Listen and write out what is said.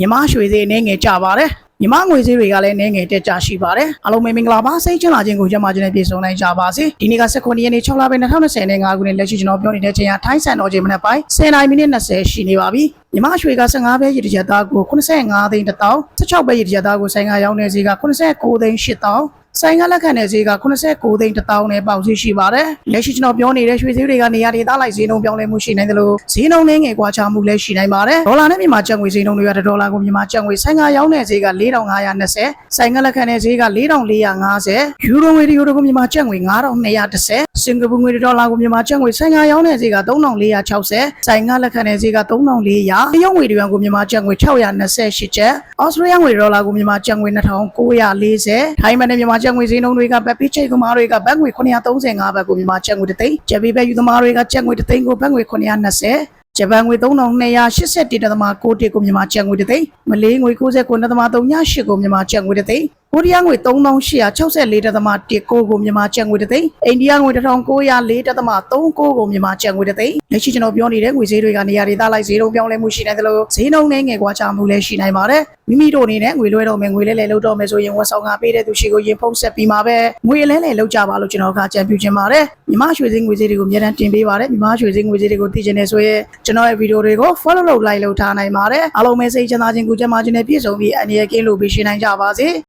မြမရွှေဈေးအနေငယ်ကြပါတယ်မြမငွေဈေးတွေကလည်းအနေငယ်တက်ကြရှိပါတယ်အားလုံးပဲမင်္ဂလာပါစိတ်ချမ်းသာခြင်းကိုကြမ်းမာခြင်းနဲ့ပြည့်စုံနိုင်ကြပါစေဒီနေ့က19ရက်နေ့6လပိုင်း2025ခုနှစ်လက်ရှိကျွန်တော်ပြောနေတဲ့ချိန်ကထိုင်းဆန်တော်ချိန်မနက်ပိုင်း10နာရီမိနစ်20ရှိနေပါပြီမြမရွှေက15ပဲရည်တရက်သားကို85သိန်း1000 16ပဲရည်တရက်သားကိုဆိုင်ကရောင်းနေဈေးက89သိန်း8000 ဆိုင်ကလက်ခံတဲ့ဈေးက89သိန်း1000နဲ့ပေါက်ဈေးရှိပါတယ်။လက်ရှိကျွန်တော်ပြောနေတဲ့ရွှေဈေးတွေကနေရာဒေသလိုက်ဈေးနှုန်းပြောင်းလဲမှုရှိနိုင်တယ်လို့ဈေးနှုန်းနဲ့ငယ်ကွာခြားမှုလည်းရှိနိုင်ပါတယ်။ဒေါ်လာနဲ့မြန်မာကျပ်ငွေဈေးနှုန်းတွေကဒေါ်လာကိုမြန်မာကျပ်ငွေဆိုင်ကရောင်းတဲ့ဈေးက4520ဆိုင်ကလက်ခံတဲ့ဈေးက4450ယူရိုငွေတယူရိုကိုမြန်မာကျပ်ငွေ9210စင်ကာပူငွေဒေါ်လာကိုမြန်မာကျပ်ငွေဆိုင်ကရောင်းတဲ့ဈေးက3460ဆိုင်ကလက်ခံတဲ့ဈေးက3400တရုတ်ငွေတွေကိုမြန်မာကျပ်ငွေ628ကျပ်ဩစတြေးလျငွေဒေါ်လာကိုမြန်မာကျပ်ငွေ2940ထိုင်းမန်နဲ့မြန်မာကျပ်ငွေဈေးနှုန်းတွေကဘက်ပိချိတ်သမားတွေကဘတ်ငွေ935ဘတ်ကိုမြန်မာကျပ်ငွေတစ်သိန်းကျပ်ပြီးပဲယူသမားတွေကကျပ်ငွေတစ်သိန်းကိုဘတ်ငွေ920ဂျပန်ငွေ3281.6ကိုမြန်မာကျပ်ငွေတစ်သိန်းမလေးငွေ69.38ကိုမြန်မာကျပ်ငွေတစ်သိန်း ကိုရီးယားငွေ3864.1ကိုမြန်မာကျပ်ငွေတစ်သိန်းအိန္ဒိယငွေ1904.39ကိုမြန်မာကျပ်ငွေတစ်သိန်းလက်ရှိကျွန်တော်ပြောနေတဲ့ငွေဈေးတွေကနေရာဒေသလိုက်ဈေးနှုန်းပြောင်းလဲမှုရှိနေတယ်လို့ဈေးနှုန်းနဲ့ငယ်ကွာခြားမှုလည်းရှိနိုင်ပါတယ်မိမိတို့အနေနဲ့ငွေလွှဲတော့မယ်ငွေလဲလဲလုပ်တော့မယ်ဆိုရင်ဝန်ဆောင်ကပေးတဲ့သူရှိကိုရင်ဖုံးဆက်ပြီးမှာပဲငွေလဲလဲလုပ်ကြပါလို့ကျွန်တော်ကကြံပြချင်ပါတယ်မြမရွှေစည်းငွေဈေးတွေကိုအများတန်းတင်ပေးပါတယ်မြမရွှေစည်းငွေဈေးတွေကိုသိချင်နေဆိုရင်ကျွန်တော်ရဲ့ဗီဒီယိုတွေကို follow လုပ် like လုပ်ထားနိုင်ပါတယ်အားလုံးပဲစိတ်ချမ်းသာခြင်းကိုကြမ်းမာခြင်းနဲ့ပြည့်စုံပြီးအနေရကင်းလို့ပြီးရှင်းနိုင်ကြပါစေ